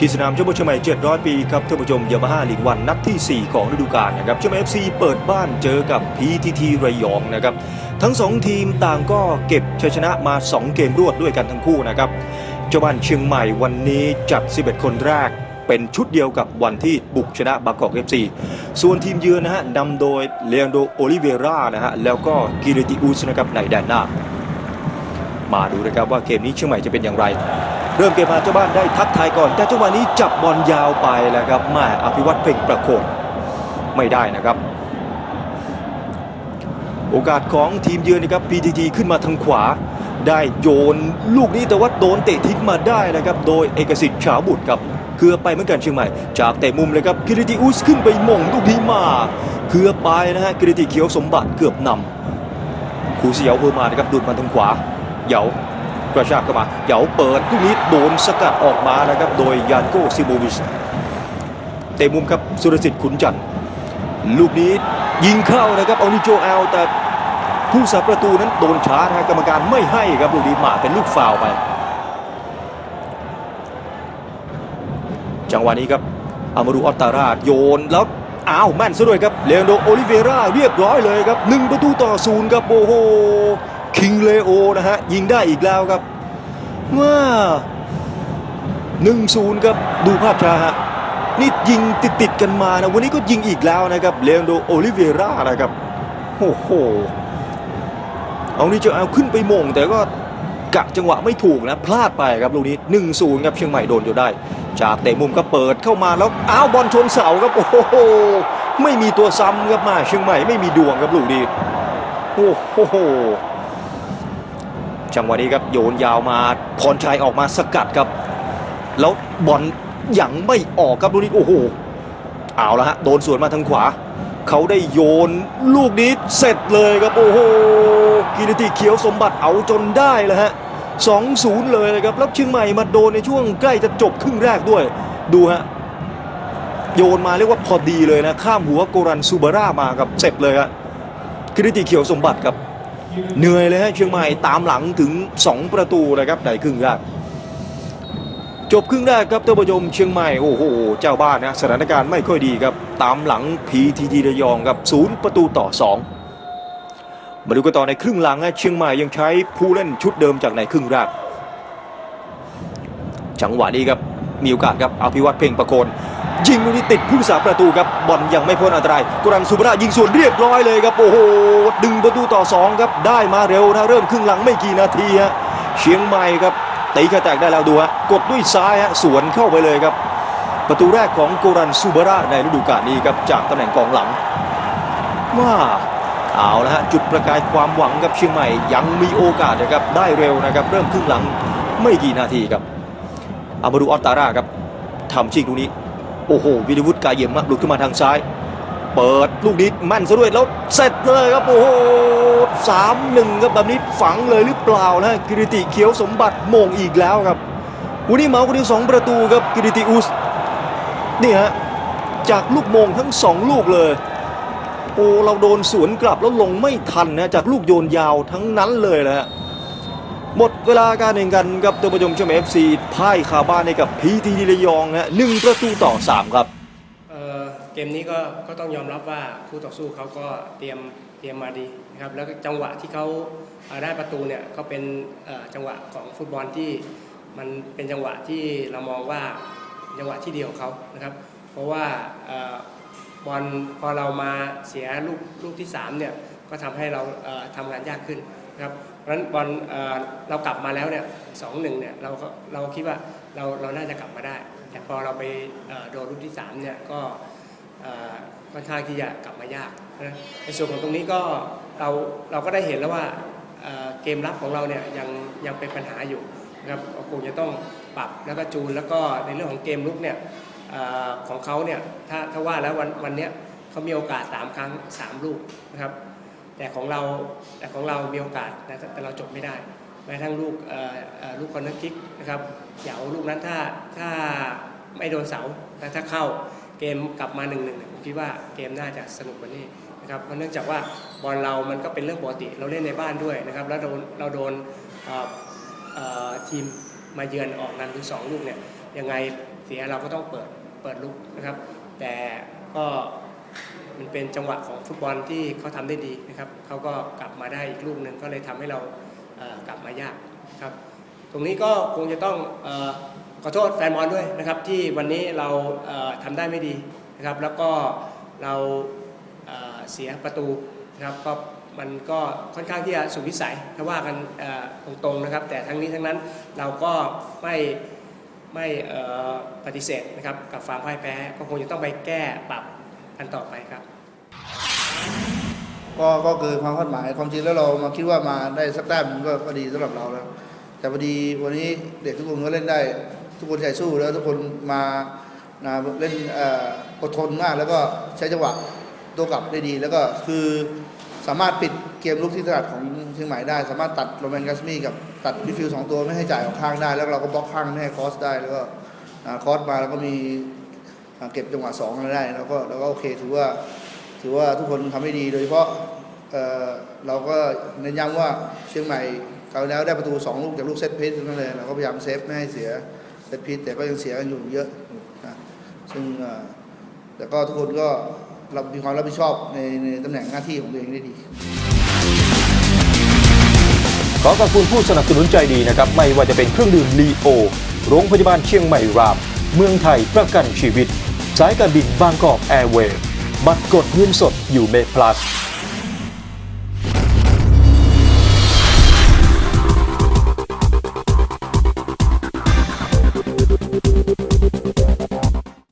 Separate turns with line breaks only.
ที่สนามเจ้าบุชมัย700 ปีครับท่านผู้ชมยามาฮ่าลีกวันนัดที่ 4 ของฤดูกาลนะครับเจ้าเอฟซีเปิดบ้านเจอกับ PTT ระยองนะครับทั้ง 2 ทีมต่างก็เก็บชัยชนะมา 2 เกมรวดด้วยกันทั้งคู่นะครับเจ้าบ้านเชียงใหม่วันนี้จัด 11 คนแรกเป็นชุดเดียวกับวันที่บุกชนะบางกอกเอฟซีส่วนทีมเยือนนะฮะนำโดยเลอันโดโอลิเวรานะฮะแล้วก็กิริติอุสนะครับในแดนหน้า มาดูนะครับว่าเกมนี้เชียงใหม่จะเป็นอย่างไร เริ่มเกมมาเจ้าบ้านได้ทักทายก่อน แต่จังหวะนี้จับบอลยาวไปแล้วครับแม่อภิวัตเพ่งประโคนไม่ได้นะครับ โอกาสของทีมเยือนนะครับ PTT ขึ้นมาทางขวา ได้โยนลูกนี้แต่ว่าโดนเตะทิ้งมาได้นะครับ โดยเอกสิทธิ์ฉาวบุตรครับเกือไปเหมือนกันเชียงใหม่ จากเตะมุมเลยครับกิริติอุสขึ้นไปมงลูกนี้มาเกือไปนะฮะกิริติเขียวสมบัติเกือบนำคูเสียวเพิ่มมานะครับดูดมาทางขวาเหยา กระชากเข้ามาเหยาเปิดลูกนี้โดนสกัดออกมานะครับโดยยานโกซิโบวิชเตะมุมครับสุรสิทธิ์ขุนจันทร์ลูกนี้ยิงเข้านะครับเอานิโจแอลแต่ผู้สาประตูนั้นโดนช้านะฮะกรรมการไม่ให้ครับลูกนี้มาเป็นลูกฟาวไป จังหวะนี้ครับอามารูออตตาราโยนแล้วอ้าวแม่นซะด้วยครับเลโอนโดโอลิเวราเรียบร้อยเลยครับหนึ่งประตูต่อศูนย์ครับโอ้โห คิงเลโอนะฮะ ยิงได้อีกแล้วครับว้าหนึ่งศูนย์ครับดูภาพช้าฮะนี่ยิงติดติดกันมานะ วันนี้ก็ยิงอีกแล้วนะครับเลโอนโดโอลิเวรานะครับโอ้โหเอานี่จะเอาขึ้นไปมงแต่ก็กะจังหวะไม่ถูกนะ พลาดไปครับลูกนี้1 0ครับเชียงใหม่โดนจนได้ จากเตะมุมก็เปิดเข้ามาแล้วอ้าวบอลชนเสาครับโอ้โหไม่มีตัวซ้ำครับมาเชียงใหม่ไม่มีดวงครับลูกนี้โอ้โห จังหวะนี้ครับโยนยาวมาพรชัยออกมาสกัดครับ แล้วบอลยังไม่ออกครับลูกนี้โอ้โหเอาละฮะโดนสวนมาทางขวา เขาได้โยนลูกนี้เสร็จเลยครับโอ้โหกิรติเขียวสมบัติเอาจนได้เลยฮะ2-0เลยนะครับแล้วเชียงใหม่มาโดนในช่วงใกล้จะจบครึ่งแรกด้วย ดูฮะโยนมาเรียกว่าพอดีเลยนะ ข้ามหัวโกรันซูบาร่ามากับเสร็จเลยฮะคริติเขียวสมบัติครับ เหนื่อยเลยฮะเชียงใหม่ตามหลังถึง 2 ประตูนะครับในครึ่งแรกจบครึ่งแรกครับท่านผู้ชมเชียงใหม่โอ้โหเจ้าบ้านนะสถานการณ์ไม่ค่อยดีครับตามหลังพีทีทีระยองครับศูนย์ประตูต่อ 2 มาดูกันต่อในครึ่งหลังนะเชียงใหม่ยังใช้ผู้เล่นชุดเดิมจากในครึ่งแรกจังหวะนี้ครับมีโอกาสครับอภิวัตเพ่งประโคน ยิงลูกนี้ติดผู้รักษาประตูครับบอลยังไม่พ้นอันตรายกุรันสุบรายิงส่วนเรียบร้อยเลยครับโอ้โหดึงประตูต่อ2ครับได้มาเร็วนะเริ่มครึ่งหลังไม่กี่นาทีฮะเชียงใหม่ครับตีกระแตกได้แล้วดูฮะกดด้วยซ้ายฮะสวนเข้าไปเลยครับ ประตูแรกของกุรันซูบาราในฤดูกาลนี้ครับจากตำแหน่งกองหลังว่าเอาละฮะจุดประกายความหวังกับเชียงใหม่ยังมีโอกาสนะครับได้เร็วนะครับเริ่มครึ่งหลังไม่กี่นาทีครับอามาดูออตตาร่าครับทำชิงลูกนี้ โอ้โหวิริวุฒิกายเยี่ยมมากหลุดขึ้นมาทางซ้าย เปิดลูกนี้แม่นซะด้วยแล้วเสร็จเลยครับโอ้โหสามหนึ่งครับแบบนี้ฝังเลยหรือเปล่านะกิริติเขียวสมบัติโมงอีกแล้วครับวันนี้เมาคนเดียวสองประตูครับกิริติอุสนี่ฮะจากลูกโมงทั้งสองลูกเลยโอ้เราโดนสวนกลับแล้วลงไม่ทันนะจากลูกโยนยาวทั้งนั้นเลยนะฮะ หมดเวลาการแข่งขันครับตัวประจมเชมเอฟซีพ่ายคาบ้านให้กับพีทีทีระยองนะหนึ่งประตูต่อสามครับ
เเกมนี้ก็ก็ต้องยอมรับว่าคู่ต่อสู้เขาก็เตรียมเตรียมมาดีนะครับแล้วจังหวะที่เขาได้ประตูเนี่ยก็เป็นจังหวะของฟุตบอลที่มันเป็นจังหวะที่เรามองว่าจังหวะที่เดียวของเขานะครับ เพราะว่าออบอลพอเรามาเสียลูกลูกที่สามเนี่ยก็ทำให้เราเอ่อทำงานยากขึ้น นะครับเพราะฉะนั้นบอลเรากลับมาแล้วเนี่ยสองหนึ่งเนี่ยเราก็เราคิดว่าเราเราน่าจะกลับมาได้ แต่พอเราไปโดนลูกที่สามเนี่ยก็ค่อนข้างที่จะกลับมายากนะในส่วนของตรงนี้ก็เราเราก็ได้เห็นแล้วว่าเกมรับของเราเนี่ยยังยังเป็นปัญหาอยู่นะครับคงจะต้องปรับแล้วก็จูนแล้วก็ในเรื่องของเกมลุกเนี่ยอของเขาเนี่ยถ้าถ้าว่าแล้ววันวันเนี้ยเขามีโอกาส 3 ครั้ง 3 ลูกนะครับ แต่ของเราแต่ของเรามีโอกาสนะแต่เราจบไม่ได้ แม้กระทั่งลูกเอ่อลูกคอนเนอร์คิกนะครับเหยาลูกนั้นถ้าถ้าไม่โดนเสาแต่ถ้าเข้าเกมกลับมาหนึ่งหนึ่งผมคิดว่าเกมน่าจะสนุกกว่านี้นะครับเพราะเนื่องจากว่าบอลเรามันก็เป็นเรื่องปกติเราเล่นในบ้านด้วยนะครับแล้วโดนเราโดนทีมมาเยือนออกนันถึงสองลูกเนี่ยยังไงเสียเราก็ต้องเปิดเปิดลุกนะครับ แต่ก็ มันเป็นจังหวะของฟุตบอลที่เขาทำได้ดีนะครับเขาก็กลับมาได้อีกลูกหนึ่งก็เลยทำให้เรากลับมายากครับตรงนี้ก็คงจะต้องอขอโทษแฟนบอลด้วยนะครับที่วันนี้เราเอ่อทำได้ไม่ดีนะครับแล้วก็เราเสียประตูนะครับก็มันก็ค่อนข้างที่จะสุดวิสัยถ้าว่ากันตรงๆนะครับ แต่ทั้งนี้ทั้งนั้นเราก็ไม่ไม่ปฏิเสธนะครับกับความพ่ายแพ้ก็คงจะต้องไปแก้ปรับ กันต่อไปครับ
ก็ก็เกินความคาดหมายความจริงแล้วเรามาคิดว่ามาได้สักแต้มก็ก็ดีสำหรับเราแล้ว แต่พอดีวันนี้เด็กทุกคนก็เล่นได้ ทุกคนใจสู้แล้วทุกคนมานะเล่นอดทนมากแล้วก็ใช้จังหวะโตัวกลับได้ดี แล้วก็คือสามารถปิดเกมลุกที่ถนัดของเชียงใหม่ได้ สามารถตัดโรแมนกัสมี่กับตัดมิฟิลสองตัวไม่ให้จ่ายออกข้างได้ แล้วเราก็บล็อกข้างไม่ให้คอสได้แล้วก็คอสมาแล้วก็มี เก็บจังหวะสองไรได้แล้วก็แล้วก็โอเคถือว่าถือว่าทุกคนทำได้ดี โดยเฉพาะเออเราก็เน้นย้ำว่าเชียงใหม่คราแล้วได้ประตู2ลูกจากลูกเซตพีซนั่นเลยเราก็พยายามเซฟไม่ให้เสียเซตพีซแต่ก็ยังเสียกันอยู่เยอะนะซึ่งแต่ก็ทุกคนก็รับมีความรับผิดชอบในในตำแหน่งหน้าที่ของตัวเองได้ดี
ขอขอบคุณผู้สนับสนุนใจดีนะครับ ไม่ว่าจะเป็นเครื่องดื่มลีโอ โรงพยาบาลเชียงใหม่ราม เมืองไทยประกันชีวิต สายการบินบางกอกแอร์เวย์บัตรกดเงินสดอยู่เมพลัส